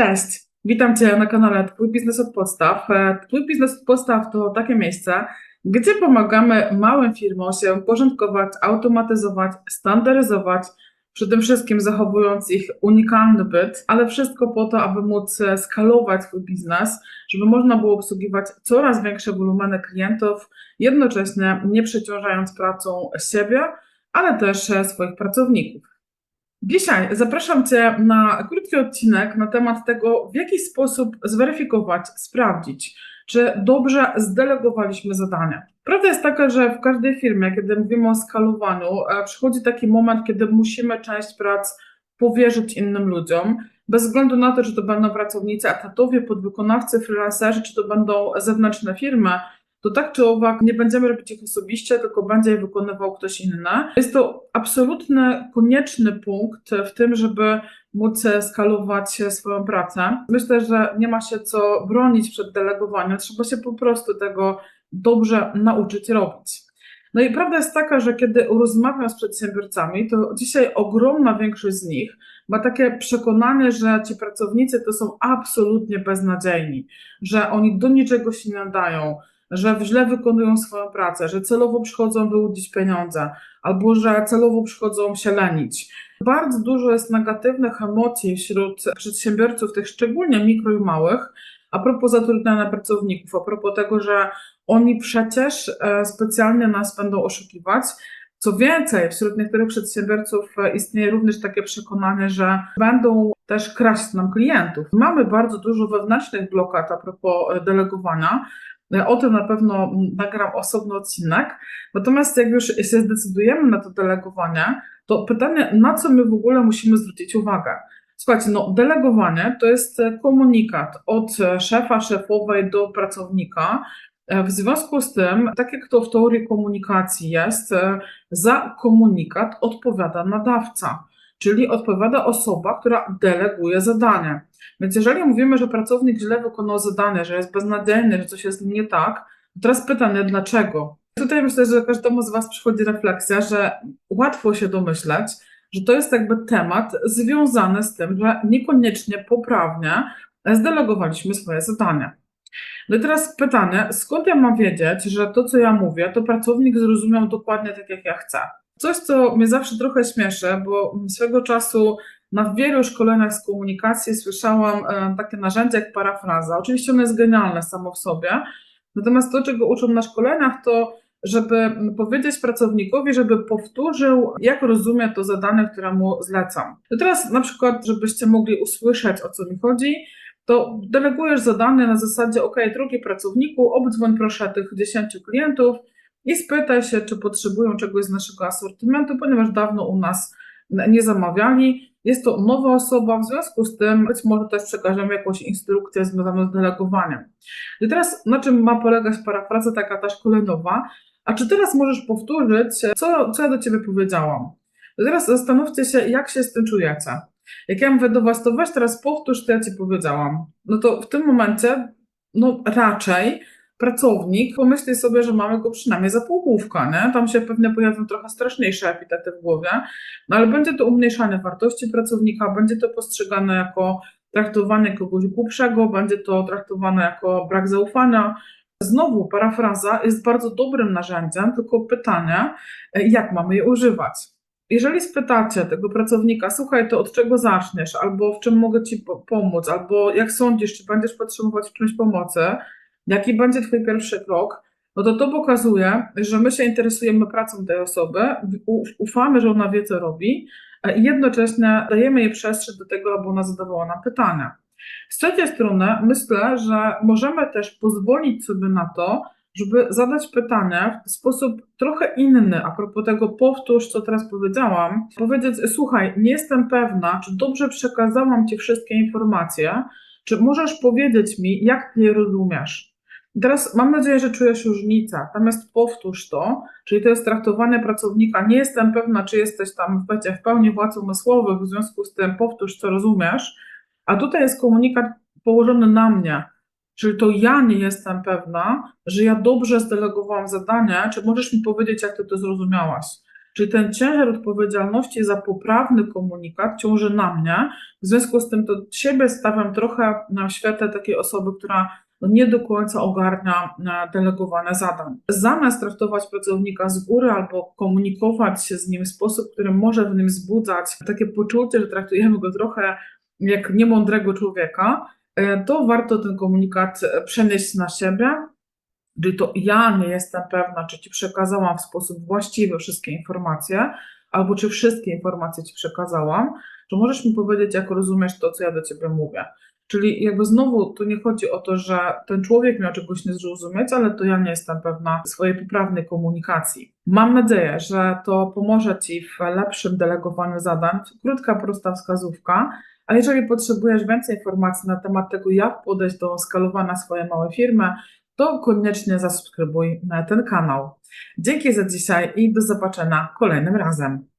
Cześć, witam Cię na kanale Twój Biznes od Podstaw. E, Twój Biznes od Podstaw to takie miejsce, gdzie pomagamy małym firmom się porządkować, automatyzować, standaryzować, przede wszystkim zachowując ich unikalny byt, ale wszystko po to, aby móc skalować swój biznes, żeby można było obsługiwać coraz większe wolumeny klientów, jednocześnie nie przeciążając pracą siebie, ale też e, swoich pracowników. Dzisiaj zapraszam Cię na krótki odcinek na temat tego, w jaki sposób zweryfikować, sprawdzić, czy dobrze zdelegowaliśmy zadania. Prawda jest taka, że w każdej firmie, kiedy mówimy o skalowaniu, e, przychodzi taki moment, kiedy musimy część prac powierzyć innym ludziom, bez względu na to, czy to będą pracownicy etatowi, podwykonawcy, freelancerzy, czy to będą zewnętrzne firmy, to tak czy owak nie będziemy robić ich osobiście, tylko będzie je wykonywał ktoś inny. Jest to absolutny, konieczny punkt w tym, żeby móc skalować swoją pracę. Myślę, że nie ma się co bronić przed delegowaniem, trzeba się po prostu tego dobrze nauczyć robić. No i prawda jest taka, że kiedy rozmawiam z przedsiębiorcami, to dzisiaj ogromna większość z nich ma takie przekonanie, że ci pracownicy to są absolutnie beznadziejni, że oni do niczego się nie nadają, że źle wykonują swoją pracę, że celowo przychodzą wyłudzić pieniądze, albo że celowo przychodzą się lenić. Bardzo dużo jest negatywnych emocji wśród przedsiębiorców, tych szczególnie mikro i małych, a propos zatrudniania pracowników, a propos tego, że oni przecież e, specjalnie nas będą oszukiwać. Co więcej, wśród niektórych przedsiębiorców e, istnieje również takie przekonanie, że będą też kraść nam klientów. Mamy bardzo dużo wewnętrznych blokad a propos e, delegowania, o tym na pewno nagram osobny odcinek. Natomiast jak już się zdecydujemy na to delegowanie, to pytanie, na co my w ogóle musimy zwrócić uwagę? Słuchajcie, no delegowanie to jest komunikat od szefa, szefowej do pracownika. W związku z tym, tak jak to w teorii komunikacji jest, za komunikat odpowiada nadawca czyli odpowiada osoba, która deleguje zadanie. Więc jeżeli mówimy, że pracownik źle wykonał zadanie, że jest beznadziejny, że coś jest nie tak, to teraz pytanie, dlaczego? Tutaj myślę, że każdemu z Was przychodzi refleksja, że łatwo się domyśleć, że to jest jakby temat związany z tym, że niekoniecznie poprawnie zdelegowaliśmy swoje zadanie. No i teraz pytanie, skąd ja mam wiedzieć, że to, co ja mówię, to pracownik zrozumiał dokładnie tak, jak ja chcę? Coś, co mnie zawsze trochę śmieszy, bo swego czasu na wielu szkoleniach z komunikacji słyszałam e, takie narzędzie jak parafraza. Oczywiście ono jest genialne samo w sobie, natomiast to, czego uczą na szkoleniach, to żeby powiedzieć pracownikowi, żeby powtórzył, jak rozumie to zadanie, które mu zlecam. I teraz na przykład, żebyście mogli usłyszeć, o co mi chodzi, to delegujesz zadanie na zasadzie, ok, drugi pracowniku, obdzwoń proszę tych 10 klientów, i spytaj się, czy potrzebują czegoś z naszego asortymentu, ponieważ dawno u nas nie zamawiali. Jest to nowa osoba, w związku z tym być może też przekażemy jakąś instrukcję związaną z delegowaniem. I teraz na czym ma polegać parafraza taka ta szkoleniowa? A czy teraz możesz powtórzyć, co, co ja do Ciebie powiedziałam? To teraz zastanówcie się, jak się z tym czujecie. Jak ja mówię do Was, to weź teraz powtórz, co ja Ci powiedziałam. No to w tym momencie, no raczej pracownik pomyśli sobie, że mamy go przynajmniej za półgłówka, nie? Tam się pewnie pojawią trochę straszniejsze epitety w głowie, no ale będzie to umniejszanie wartości pracownika, będzie to postrzegane jako traktowanie kogoś głupszego, będzie to traktowane jako brak zaufania. Znowu parafraza jest bardzo dobrym narzędziem, tylko pytanie, jak mamy je używać. Jeżeli spytacie tego pracownika, słuchaj, to od czego zaczniesz, albo w czym mogę ci pomóc, albo jak sądzisz, czy będziesz potrzebować w czymś pomocy, jaki będzie Twój pierwszy krok, no to to pokazuje, że my się interesujemy pracą tej osoby, ufamy, że ona wie, co robi i jednocześnie dajemy jej przestrzeń do tego, aby ona zadawała nam pytania. Z trzeciej strony myślę, że możemy też pozwolić sobie na to, żeby zadać pytanie w sposób trochę inny, a propos tego powtórz, co teraz powiedziałam, powiedzieć, słuchaj, nie jestem pewna, czy dobrze przekazałam Ci wszystkie informacje, czy możesz powiedzieć mi, jak Ty je rozumiesz? Teraz mam nadzieję, że czujesz różnicę. Natomiast powtórz to, czyli to jest traktowanie pracownika. Nie jestem pewna, czy jesteś tam w, w pełni władz umysłowych, w związku z tym powtórz, co rozumiesz. A tutaj jest komunikat położony na mnie. Czyli to ja nie jestem pewna, że ja dobrze zdelegowałam zadanie, czy możesz mi powiedzieć, jak ty to zrozumiałaś? Czyli ten ciężar odpowiedzialności za poprawny komunikat ciąży na mnie. W związku z tym to siebie stawiam trochę na światę takiej osoby, która nie do końca ogarnia e, delegowane zadań. Zamiast traktować pracownika z góry albo komunikować się z nim w sposób, który może w nim wzbudzać takie poczucie, że traktujemy go trochę jak niemądrego człowieka, e, to warto ten komunikat e, przenieść na siebie. Czyli to ja nie jestem pewna, czy Ci przekazałam w sposób właściwy wszystkie informacje, albo czy wszystkie informacje Ci przekazałam, to możesz mi powiedzieć, jak rozumiesz to, co ja do Ciebie mówię. Czyli jakby znowu tu nie chodzi o to, że ten człowiek miał czegoś nie zrozumieć, ale to ja nie jestem pewna swojej poprawnej komunikacji. Mam nadzieję, że to pomoże Ci w lepszym delegowaniu zadań. Krótka, prosta wskazówka. A jeżeli potrzebujesz więcej informacji na temat tego, jak podejść do skalowania swojej małej firmy, to koniecznie zasubskrybuj ten kanał. Dzięki za dzisiaj i do zobaczenia kolejnym razem.